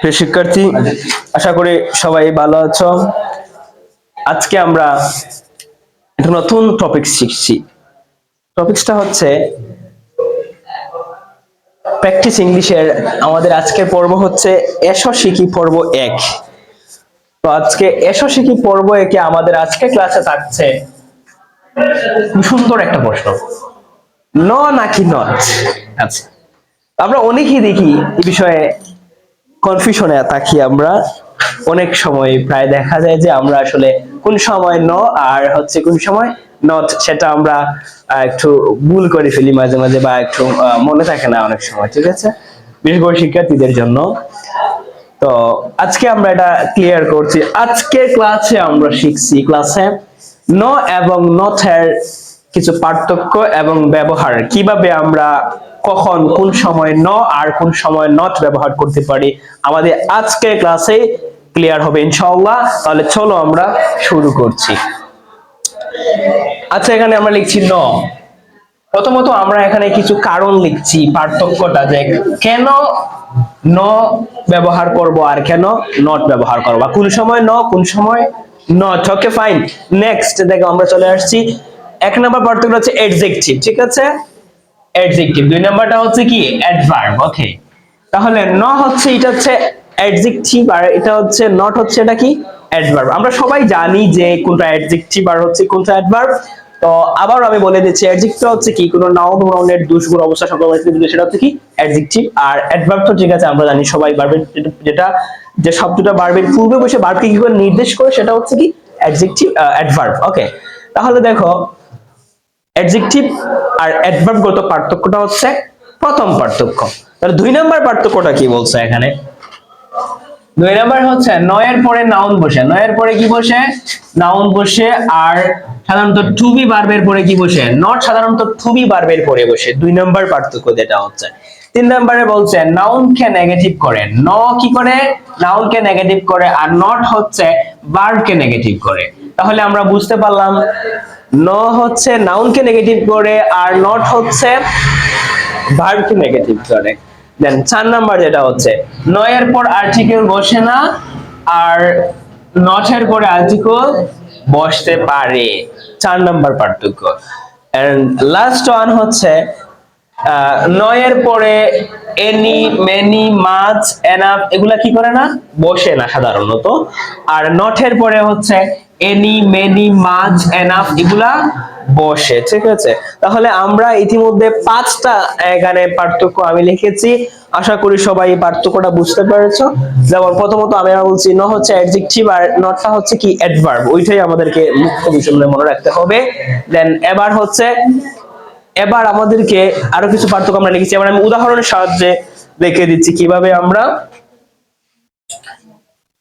প্রিয় শিক্ষার্থী, আশা করি সবাই ভালো আছো। আজকে আমরা একটা নতুন টপিক শিখছি। টপিকসটা হচ্ছে প্র্যাকটিস ইংলিশের আমাদের আজকের পর্ব হচ্ছে এসো শিখি পর্ব এক। তো আজকে এসো শিখি পর্ব একে আমাদের আজকে ক্লাসে থাকছে সুন্দর একটা প্রশ্ন। ন নাকি নট আচ্ছা। আমরা অনেকেই দেখি এই বিষয়ে কনফিউশনে থাকি আমরা। অনেক সময় প্রায় দেখা যায় যে আমরা আসলে কোন সময় ন আর হচ্ছে কোন সময় নট সেটা আমরা একটু ভুল করে ফেলি মাঝে মাঝে বা একটু মনে থাকে না অনেক সময়, ঠিক আছে? বিশেষ করে শিক্ষার্থীদের জন্য। তো আজকে আমরা এটা ক্লিয়ার করছি। আজকে ক্লাসে আমরা শিখছি ক্লাসে ন এবং নথের কিছু পার্থক্য এবং ব্যবহার। কীভাবে আমরা কখন কোন সময় ন আর কোন সময় নট ব্যবহার করতে পারি, আমাদের আজকের ক্লাসে ক্লিয়ার হবে ইনশাআল্লাহ। তাহলে চলো আমরা শুরু করছি। আচ্ছা এখানে আমরা লিখছি ন। প্রথমত আমরা এখানে কিছু কারণ লিখছি, পার্থক্যটা যে কেন ন ব্যবহার করব আর কেন নট ব্যবহার করব? কোন সময় ন, কোন সময় নট ওকে ফাইন নেক্সট দেখো আমরা চলে আসছি। এক নম্বর পার্থক্য হচ্ছে এডজেক্টিভ ঠিক আছে? এডজেক্টিভ দুই নাম্বারটা হচ্ছে কি? অ্যাডভার্ব ওকে তাহলে ন হচ্ছে, এটা হচ্ছে অ্যাডজেক্টিভ আর এটা হচ্ছে নট হচ্ছে এটা কি? অ্যাডভার্ব আমরা সবাই জানি যে কোনটা অ্যাডজেক্টিভ আর হচ্ছে কোনটা অ্যাডভার্ব তো আবার আমি বলে দিচ্ছি অ্যাডজেক্টিভ হচ্ছে কি? কোনো নাউন নাউনের দুষগুণ অবস্থা সংক্রান্ত সেটা হচ্ছে কি? অ্যাডজেক্টিভ আর অ্যাডভার্ব তো ঠিক আছে, আমরা জানি সবাই ভার্বের যেটা যে শব্দটা ভার্বের পূর্বে বসে ভার্বকে কি করে নির্দেশ করে, সেটা হচ্ছে কি? অ্যাডজেক্টিভ অ্যাডভার্ব ওকে তাহলে দেখো অ্যাডজেক্টিভ আর অ্যাডভার্বগত পার্থক্যটা হচ্ছে প্রথম পার্থক্য। তাহলে দুই নাম্বার পার্থক্যটা কি বলছে এখানে? দুই নাম্বার হচ্ছে নয়ের পরে নাউন বসে। নয়ের পরে কি বসে? নাউন বসে আর সাধারণত টু বি বার্বের পরে কি বসে? নট সাধারণত টু বি বার্বের পরে বসে। দুই নাম্বার পার্থক্য যেটা হচ্ছে। তিন নম্বরে বলছে নাউন কে নেগেটিভ করে। ন কি করে? নাউন কে নেগেটিভ করে। আর নট হচ্ছে ভার্ব কে নেগেটিভ করে। তাহলে আমরা বুঝতে পারলাম ন হচ্ছে নাউন কে নেগেটিভ করে আর নট হচ্ছে ভার্ব কে নেগেটিভ করে। দেন চার নাম্বার যেটা হচ্ছে, নয়ের পর আর্টিকেল বসে না আর নটের পরে আর্টিকেল বসতে পারে। চার নাম্বার পার্থক্য। এন্ড লাস্ট ওয়ান হচ্ছে নয়ের পরে এনি মেনি মাছ এনাফ এগুলা কি করে না? বসে না সাধারণত। আর নটের পরে হচ্ছে এনি মেনি মাছ এনাফ এগুলা বসে, ঠিক আছে? তাহলে আমরা ইতিমধ্যে পাঁচটা এখানে পার্থক্য আমি লিখেছি। আশা করি সবাই এই পার্থক্যটা বুঝতে পেরেছ। যেমন প্রথমত আমি বলছি ন হচ্ছে অ্যাডজেক্টিভ আর নটটা হচ্ছে কি? অ্যাডভার্ব ওইটাই আমাদেরকে মুখ্য বিষয় মনে রাখতে হবে। দেন এবার হচ্ছে, এবার আমাদেরকে আরও কিছু পার্থক্য আমরা লিখেছি। এবার আমি উদাহরণের সাহায্যে দেখে দিচ্ছি কীভাবে আমরা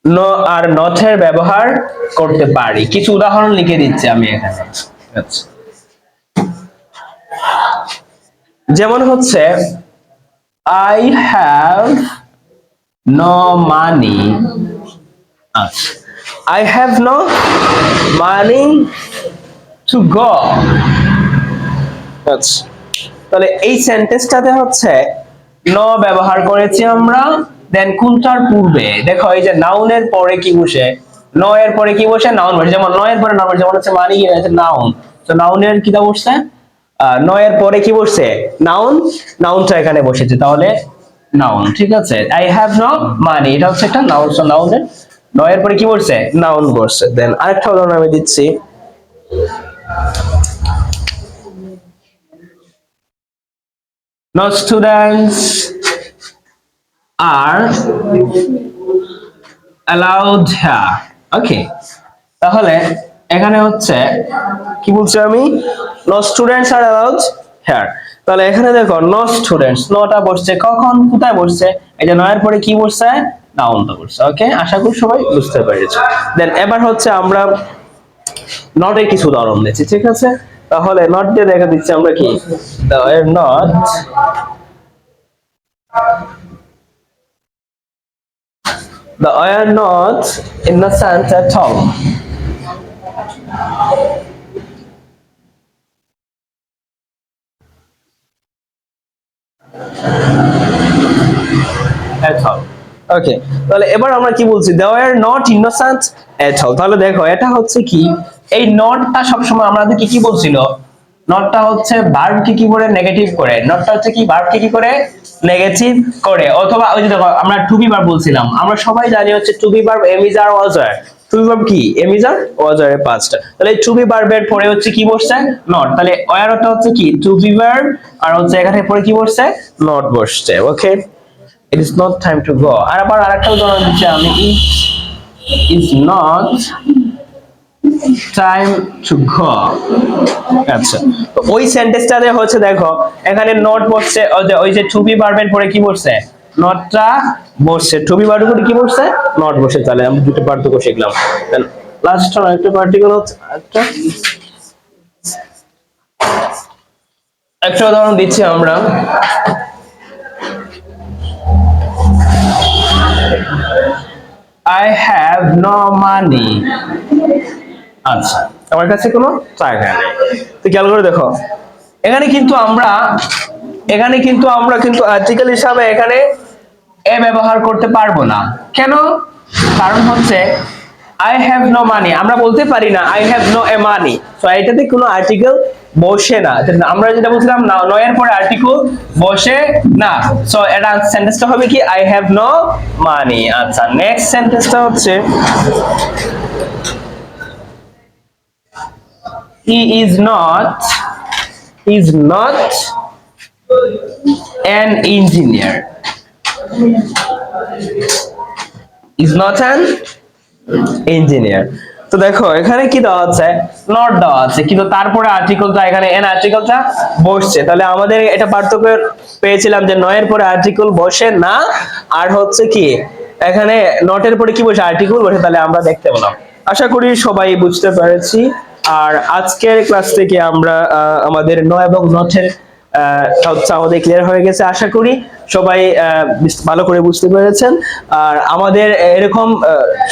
ন আর নথের ব্যবহার করতে পারি। কিছু উদাহরণ লিখে দিচ্ছি আমি এখানে। আচ্ছা। যেমন হচ্ছে I have no money I have no money to go তাহলে এই সেন্টেন্সটাতে হচ্ছে ন ব্যবহার করেছি আমরা। দেন কোনটার পূর্বে, দেখো এই যে নাউনের পরে কি বসে? নয়ের পরে কি বসে? নাউন বসে। যেমন নয়ের পরে নাউন যেমন হচ্ছে মানি কি, হচ্ছে নাউন তো নাউনের কিটা বসছে? নয়ের পরে কি বসছে? নাউন নাউনটা এখানে বসেছে, তাহলে নাউন ঠিক আছে? আই হ্যাভ নো মানি এটা হচ্ছে একটা নাউন সো নাউনের নয়ের পরে কি বসছে? নাউন বসছে। দেন আরেকটা উদাহরণ আমি দিচ্ছি। No students are allowed here. Okay. তাহলে এখানে হচ্ছে, কি বলছি আমি? No students are allowed here তাহলে এখানে দেখো নো স্টুডেন্টস নটা বসছে। কখন? কোথায় বসছে? এই যে নয়ের পরে কি বসছে? নাউনটা বসছে। ওকে আশা করি সবাই বুঝতে পেরেছ। দেন এবার হচ্ছে আমরা নটের কিছু উদাহরণ দিচ্ছি, ঠিক আছে? তাহলে নট দিয়ে দেখা দিচ্ছি আমরা কি? Not The are not innocent at all. All okay তাহলে এবার আমরা কি বলছি? They are not innocent at all তাহলে দেখো, এটা হচ্ছে কি? এই নটটা সবসময় আমাদেরকে কি বলছিল? নটটা হচ্ছে ভার্বকে কি করে? নেগেটিভ করে। নটটা হচ্ছে কি? ভার্বকে কি করে? নেগেটিভ করে। অথবা ওই যে দেখো, আমরা টু বি ভার্ব বলছিলাম। আমরা সবাই জানি হচ্ছে to be verb am is are was were to be verb কি? Am is are was were পাঁচটা তাহলে টু বি ভার্বের পরে হচ্ছে কি বসছে? নট তাহলে ওয়ারটা হচ্ছে কি? টু বি ভার্ব আর হচ্ছে এখানে পরে কি বসছে? নট বসছে। Okay it is not time to go আর আবার আরেকটা উদাহরণ দিচ্ছি আমি। It is not time to go আচ্ছা তো ওই সেন্টেন্সটাতে হচ্ছে দেখো, এখানে নট বসছে ওই যে- টু বি ভার্বের পরে কি বসছে? নটটা বসছে। টু বি ভার্বের পরে কি বসছে? নট বসে তাহলে আমরা দুটো পার্থক্য শিখলাম। লাস্ট একটা পার্টিকুলার হচ্ছে একটা একটা উদাহরণ দিচ্ছি আমরা। I have no money. আচ্ছা। আমার কাছে কোনো টাকা নেই। তো খেয়াল করে দেখো, এখানে কিন্তু আমরা, এখানে কিন্তু আমরা কিন্তু আর্টিকেল হিসাবে এখানে এ ব্যবহার করতে পারব না। কেন? কারণ হচ্ছে আই হ্যাভ নো মানি আমরা বলতে পারি না I have no a money তো এটাতে কোনো আর্টিকেল বসে না। আমরা যেটা বলছিলাম, না নয়ের পরে আর্টিকেল বসে না। সো এটা সেন্টেন্সটা হবে কি আই হ্যাভ নো মানি আচ্ছা নেক্সট সেন্টেন্সটা হচ্ছে he is not is not an engineer. Is not an engineer. তো দেখো, এখানে কি দেওয়া আছে? নট দেওয়া আছে। কিন্তু তারপরে আর্টিকেলটা এখানে এন আর্টিকেলটা বসছে। তাহলে আমাদের এটা পার্থক্য পেয়েছিলাম যে নয়ের পরে আর্টিকেল বসে না, আর হচ্ছে কি, এখানে নটের পরে কি বসে? আর্টিকেল বসে, তাহলে আমরা দেখতে পেলাম। আশা করি সবাই বুঝতে পেরেছি। আর আজকের ক্লাস থেকে আমরা আমাদের ন এবং হচ্ছে আমাদের ক্লিয়ার হয়ে গেছে, আশা করি সবাই ভালো করে বুঝতে পেরেছেন। আর আমাদের এরকম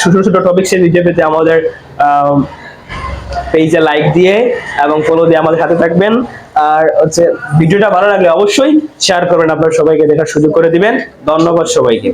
ছোট ছোট টপিক্সের ভিডিও পেতে আমাদের পেজে লাইক দিয়ে এবং ফলো দিয়ে আমাদের সাথে থাকবেন। আর হচ্ছে, ভিডিওটা ভালো লাগলে অবশ্যই শেয়ার করবেন, আপনার সবাইকে দেখার সুযোগ করে দিবেন। ধন্যবাদ সবাইকে।